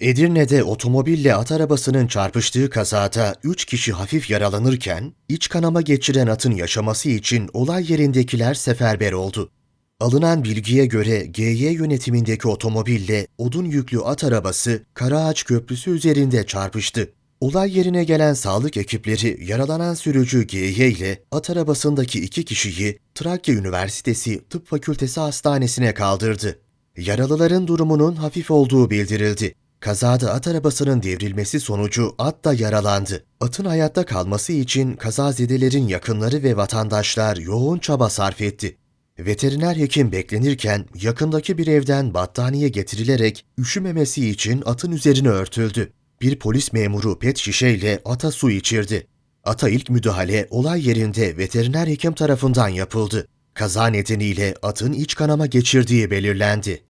Edirne'de otomobille at arabasının çarpıştığı kazada 3 kişi hafif yaralanırken, iç kanama geçiren atın yaşaması için olay yerindekiler seferber oldu. Alınan bilgiye göre GY yönetimindeki otomobille odun yüklü at arabası Karaağaç Köprüsü üzerinde çarpıştı. Olay yerine gelen sağlık ekipleri yaralanan sürücü GY ile at arabasındaki iki kişiyi Trakya Üniversitesi Tıp Fakültesi Hastanesi'ne kaldırdı. Yaralıların durumunun hafif olduğu bildirildi. Kazada at arabasının devrilmesi sonucu at da yaralandı. Atın hayatta kalması için kazazedelerin yakınları ve vatandaşlar yoğun çaba sarf etti. Veteriner hekim beklenirken yakındaki bir evden battaniye getirilerek üşümemesi için atın üzerine örtüldü. Bir polis memuru pet şişeyle ata su içirdi. Ata ilk müdahale olay yerinde veteriner hekim tarafından yapıldı. Kaza nedeniyle atın iç kanama geçirdiği belirlendi.